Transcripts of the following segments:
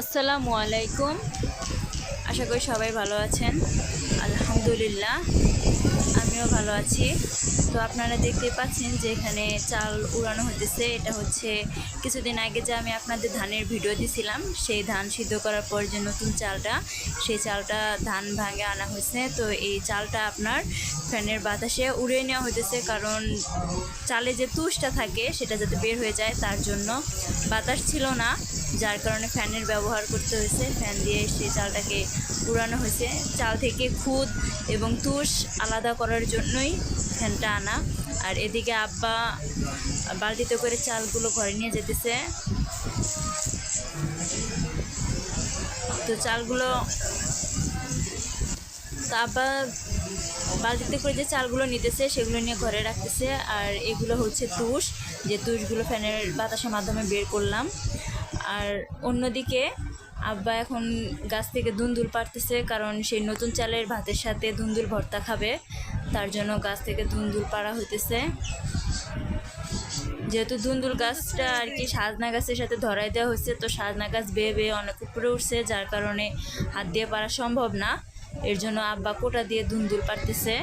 আসসালামু আলাইকুম। আশা করি সবাই ভালো আছেন। আলহামদুলিল্লাহ। আমিও ভালো আছি। তো আপনারা দেখতে পাচ্ছেন যে এখানে চাল উড়ানো হতেছে এটা হচ্ছে কিছুদিন আগে যে আমি আপনাদের ধানের ভিডিও দিছিলাম, সেই ধান সিদ্ধ করার পর যে নতুন চালটা, সেই চালটা ধান ভাঙে আনা হয়েছে তো এই চালটা আপনার ফ্যানের বাতাসে উড়িয়ে নেওয়া হইতেছে, কারণ চালে যে তুষটা থাকে, সেটা যাতে বের হয়ে যায়, তার জন্য বাতাস ছিল না, যার কারণে ফ্যানের ব্যবহার করতে হয়েছে ফ্যান দিয়ে সেই চালটাকে উড়ানো হয়েছে চাল থেকে খুদ এবং তুষ আলাদা করার জন্যই ফ্যানটা আনা। আর এদিকে আব্বা বালতিতে করে চালগুলো ঘরে নিয়ে যেতেছে। তো চালগুলো তো আব্বা বালতিতে করে যে চালগুলো নিতেছে, সেগুলো নিয়ে ঘরে রাখতেছে। আর এগুলো হচ্ছে তুষ, যে তুষগুলো ফ্যানের বাতাসের মাধ্যমে বের করলাম। আর অন্যদিকে আব্বা এখন গাছ থেকে দুন্দুল পারতেছে কারণ সেই নতুন চালের ভাতের সাথে দুন্দুল ভর্তা খাবে। তার জন্য গাছ থেকে দুন্দুল পাড়া হইতেছে। যেহেতু দুন্দুল গাছটা আর কি সাজনা গাছের সাথে ধরাই দেওয়া হয়েছে, তো সাজনা গাছ বেয়ে বেয়ে অনেক উপরে উঠছে, যার কারণে হাত দিয়ে পারা সম্ভব না। এর জন্য আব্বা কোটা দিয়ে দুন্দুল পারতেছে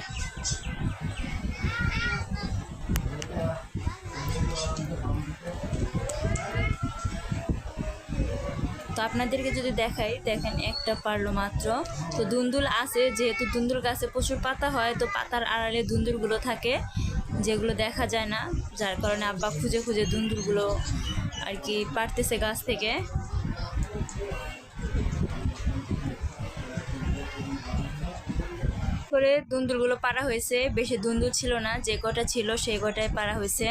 তো আপনাদেরকে যদি দেখাই, দেখেন একটা পারল মাত্র। তো দুন্দুল আছে, যেহেতু দুন্দুল গাছে প্রচুর পাতা হয়, তো পাতার আড়ালে দুন্দুলগুলো থাকে, যেগুলো দেখা যায় না, যার কারণে আব্বা খুঁজে খুঁজে দুন্দুলগুলো আর কি পারতেছে গাছ থেকে। করে দুন্দুলগুলো পারা হয়েছে। বেশি দুন্দুল ছিল না, যে কটা ছিল সেই কটাই পারা হয়েছে।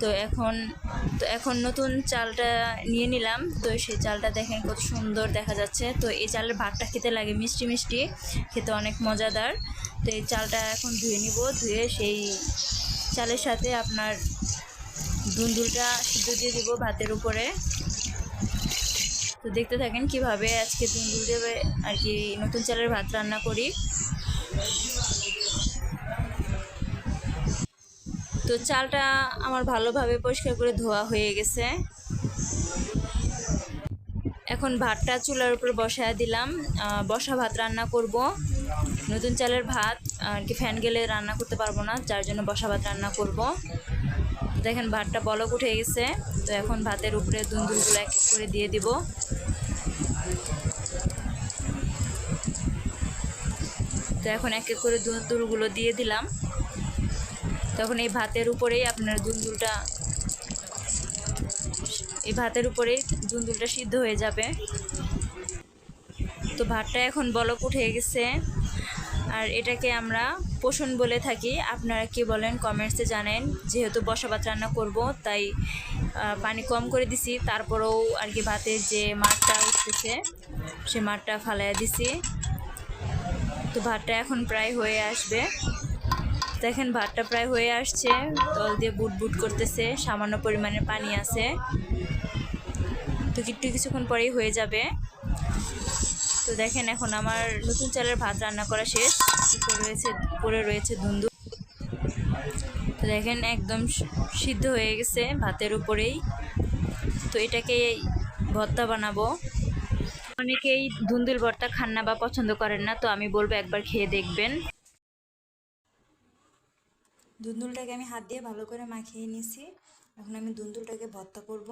তো এখন তো এখন নতুন চালটা নিয়ে নিলাম। তো সেই চালটা দেখেন কত সুন্দর দেখা যাচ্ছে। তো এই চালের ভাতটা খেতে লাগে মিষ্টি মিষ্টি, খেতে অনেক মজাদার। তো এই চালটা এখন ধুয়ে নিব, ধুয়ে সেই চালের সাথে আপনার দুন্দুলটা সিদ্ধ দিয়ে দিব ভাতের উপরে। তো দেখতে থাকেন কীভাবে আজকে দুন্দুল দেবে আর কি, নতুন চালের ভাত রান্না করি। তো চালটা আমার ভালোভাবে পরিষ্কার করে ধোয়া হয়ে গেছে। এখন ভাতটা চুলার উপর বসায় দিলাম। বসা ভাত রান্না করব। নতুন চালের ভাত, আর কি ফ্যান গেলে রান্না করতে পারব না, যার জন্য বসা ভাত রান্না করব। দেখেন ভাতটা বলক উঠে গেছে, তো এখন ভাতের উপরে দুন্দুলগুলো এক এক করে দিয়ে দিব। তো এখন এক এক করে দুন্দুলগুলো দিয়ে দিলাম। তখন এই ভাতের উপরেই আপনার দুন্দুলটা এই ভাতের উপরেই দুন্দুলটা সিদ্ধ হয়ে যাবে। তো ভাতটা এখন বলক উঠে গেছে। আর এটাকে আমরা পোষণ বলে থাকি। আপনারা কি বলেন কমেন্টসে জানেন। যেহেতু বসা ভাত রান্না করব, তাই পানি কম করে দিছি। তারপরেও আর কি ভাতের যে মাঠটা উঠতেছে, সে মাঠটা ফালাইয়া দিছি। তো ভাতটা এখন প্রায় হয়ে আসবে। দেখেন, ভাতটা প্রায় হয়ে আসছে। তল দিয়ে বুট বুট করতেছে, সামান্য পরিমাণের পানি আছে। তো একটু কিছুক্ষণ পরেই হয়ে যাবে। তো দেখেন, এখন আমার নতুন চালের ভাত রান্না করা শেষ। রয়েছে পরে রয়েছে ধুন্দু তো দেখেন, একদম সিদ্ধ হয়ে গেছে ভাতের উপরেই। তো এটাকে ভর্তা বানাবো। অনেকেই ধুন্দুল ভর্তা খান না বা পছন্দ করেন না, তো আমি বলব একবার খেয়ে দেখবেন। ধুন্দুলটাকে আমি হাত দিয়ে ভালো করে মাখিয়ে নিয়েছি। এখন আমি ধুন্দুলটাকে ভর্তা করব।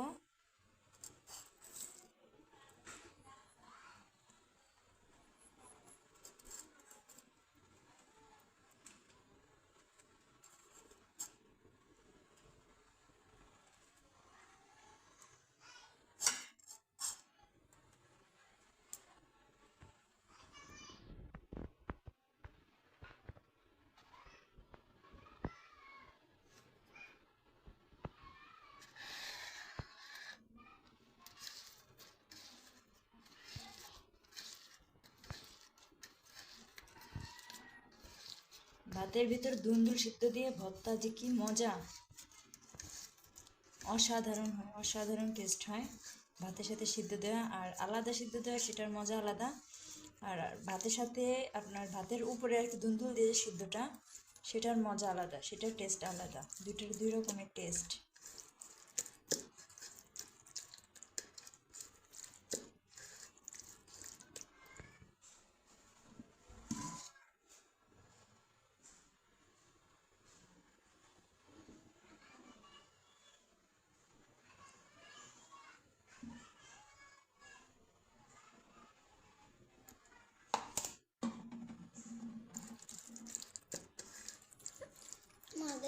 ভাতের ভিতর দুন্দুল সিদ্ধ দিয়ে ভর্তা যে কি মজা। অসাধারণ হয়, অসাধারণ টেস্ট হয় ভাতের সাথে সিদ্ধ দেওয়া। আর আলাদা সিদ্ধ দেওয়া, সেটার মজা আলাদা। আর ভাতের সাথে আপনার ভাতের উপরে আর কি দুন্দুল দিয়ে সিদ্ধটা, সেটার মজা আলাদা, সেটার টেস্ট আলাদা। দুইটার দুই রকমের টেস্ট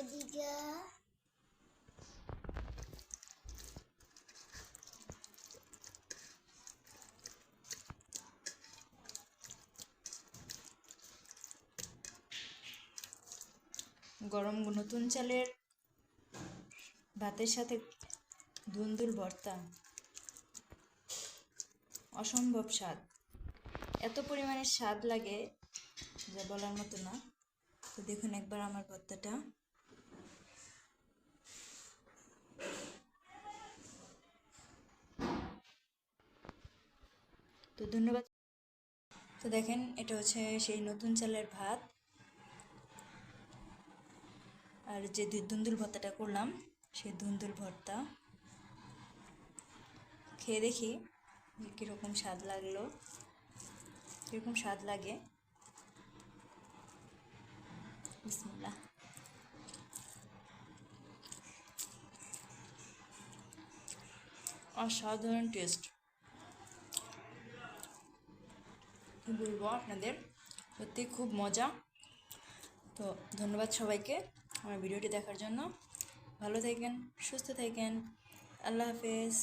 দিকে গরম নতুন চালের ভাতের সাথে ধুন্দুল ভর্তা। অসম্ভব স্বাদ। এত পরিমাণে স্বাদ লাগে, যা বলার মতো না। তো দেখুন একবার আমার ভর্তাটা। তো ধন্যবাদ। তো দেখেন, এটা হচ্ছে সেই নতুন চালের ভাত। আর যে দুন্দুল ভর্তাটা করলাম, সেই দুন্দুল ভর্তা। খেয়ে দেখি কীরকম স্বাদ লাগল। কীরকম স্বাদ লাগে। বিসমিল্লাহ। অসাধারণ টেস্ট কী বলব আপনাদের। সত্যি খুব মজা। তো ধন্যবাদ সবাইকে আমার ভিডিওটি দেখার জন্য। ভালো থাকেন, সুস্থ থাকেন। আল্লাহ হাফেজ।